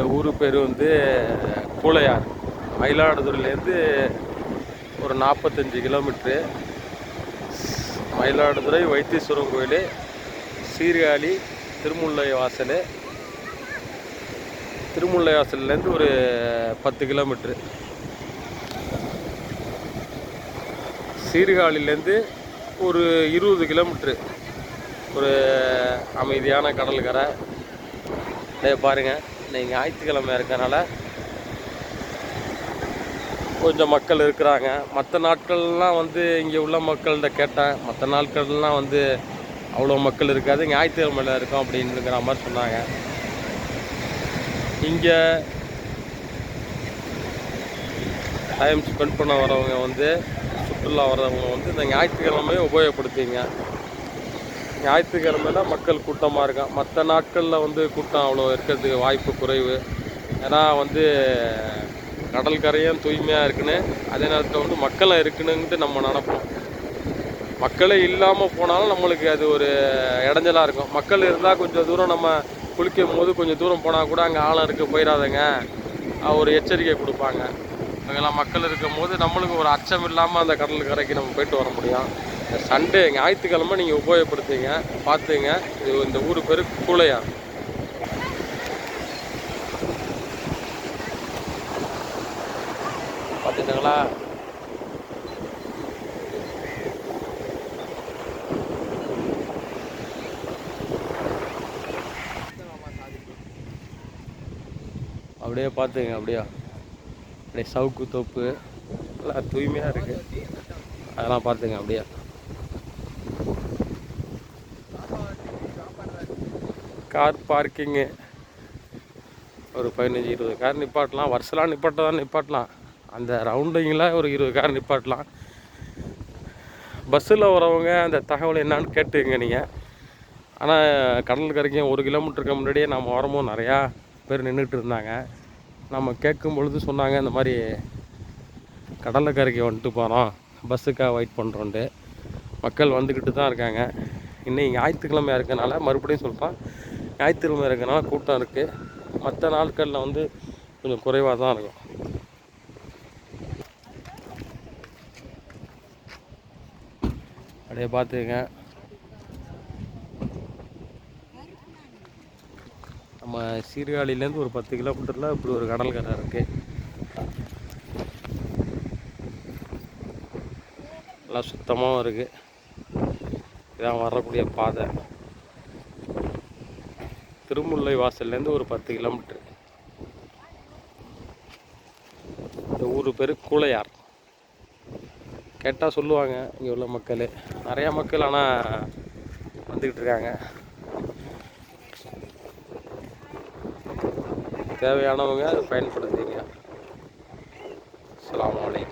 இந்த ஊர் பேர் வந்து கூளையார் மயிலாடுதுறையிலேருந்து ஒரு நாற்பத்தஞ்சு கிலோமீட்ரு. மயிலாடுதுறை வைத்தீஸ்வரன் கோயில் சீர்காழி திருமுல்லை வாசல். திருமுல்லை வாசல்லேருந்து ஒரு பத்து கிலோமீட்ரு. சீர்காழிலேருந்து ஒரு இருபது கிலோமீட்ரு. ஒரு அமைதியான கடல்கரை. பாருங்கள் இன்னைக்கு ஞாயிற்றுக்கிழமை இருக்கறனால கொஞ்சம் மக்கள் இருக்கிறாங்க. மற்ற நாட்கள்லாம் வந்து இங்கே உள்ள மக்கள்கிட்ட கேட்டேன். மற்ற நாட்கள்லாம் வந்து அவ்வளோ மக்கள் இருக்காது. ஞாயிற்றுக்கிழமையில் இருக்கும் அப்படின்னுங்கிற மாதிரி சொன்னாங்க. இங்கே டைம் ஸ்பெண்ட் பண்ண வரவங்க வந்து சுற்றுலா வரவங்க வந்து இந்த ஞாயிற்றுக்கிழமையை உபயோகப்படுத்திங்க. ஞாயிற்றுக்கிழமையில மக்கள் கூட்டமாக இருக்கும் மற்ற நாட்களில் வந்து கூட்டம் அவ்வளோ இருக்கிறதுக்கு வாய்ப்பு குறைவு. ஏன்னா வந்து கடல் கரையும் தூய்மையாக இருக்குன்னு அதே நேரத்தில் வந்து மக்களும் இருக்குனுன்ட்டு நம்ம நினப்போம். மக்களே இல்லாமல் போனாலும் நம்மளுக்கு அது ஒரு இடைஞ்சலாக இருக்கும். மக்கள் இருந்தால் கொஞ்சம் தூரம் நம்ம குளிக்கும் போது கொஞ்சம் தூரம் போனால் கூட அங்கே ஆழம் இருக்குது போயிடாதங்க. ஒரு எச்சரிக்கை கொடுப்பாங்க. அங்கெல்லாம் மக்கள் இருக்கும் போது நம்மளுக்கு ஒரு அச்சம் இல்லாமல் அந்த கடல் கரைக்கு நம்ம போயிட்டு வர முடியும். சண்டே ஞாயிற்றுக்கிழமை நீங்கள் உபயோகப்படுத்துங்க பார்த்துங்க. இது இந்த ஊர் பேர் கூளையார் பார்த்துட்டுங்களா? அப்படியே பார்த்துங்க அப்படியா. அப்படியே சவுக்கு தோப்பு நல்லா தூய்மையாக இருக்குது அதெல்லாம் பார்த்துங்க அப்படியே. Car parking. ஒரு பதினஞ்சு இருபது கார் நிப்பாட்டலாம். வருஷலாம் நிப்பாட்ட தான் நிப்பாட்டலாம். அந்த ரவுண்டிங்கில் ஒரு இருபது கார் நிப்பாட்டலாம். பஸ்ஸில் வரவங்க அந்த தகவல் என்னான்னு கேட்டுங்க நீங்கள் ஆனால் கடல் கரைக்கும் ஒரு கிலோமீட்டருக்கு முன்னாடியே நம்ம வரும்போது நிறையா பேர் நின்றுட்டு இருந்தாங்க. நம்ம கேட்கும் பொழுது சொன்னாங்க இந்த மாதிரி கடலை கரைக்கு வந்துட்டு போகிறோம் பஸ்ஸுக்காக வெயிட் பண்ணுறோன்ட்டு மக்கள் வந்துக்கிட்டு தான் இருக்காங்க. இன்னைக்கு ஞாயிற்றுக்கிழமையாக இருக்கனால மறுபடியும் சொல்கிறேன் ஞாயிற்றுக்கிழமை இருக்கிறனால கூட்டம் இருக்குது மற்ற நாட்களில் வந்து கொஞ்சம் குறைவாக தான் இருக்கும். அப்படியே பார்த்துங்க நம்ம சீர்காழிலேருந்து ஒரு பத்து கிலோமீட்டரில் இப்படி ஒரு கடல் கரை இருக்குது நல்லா சுத்தமாகவும் இருக்குது இதான் வரக்கூடிய பாதை. திருமுல்லை வாசல்லேருந்து ஒரு பத்து கிலோமீட்ரு. இந்த ஊர் பேர் கூளையார் கேட்டால் சொல்லுவாங்க இங்கே உள்ள மக்கள். நிறையா மக்கள் ஆனால் வந்துக்கிட்டு இருக்காங்க. தேவையானவங்க அதை பயன்படுத்திங்க அஸ்ஸலாமு அலைக்கும்.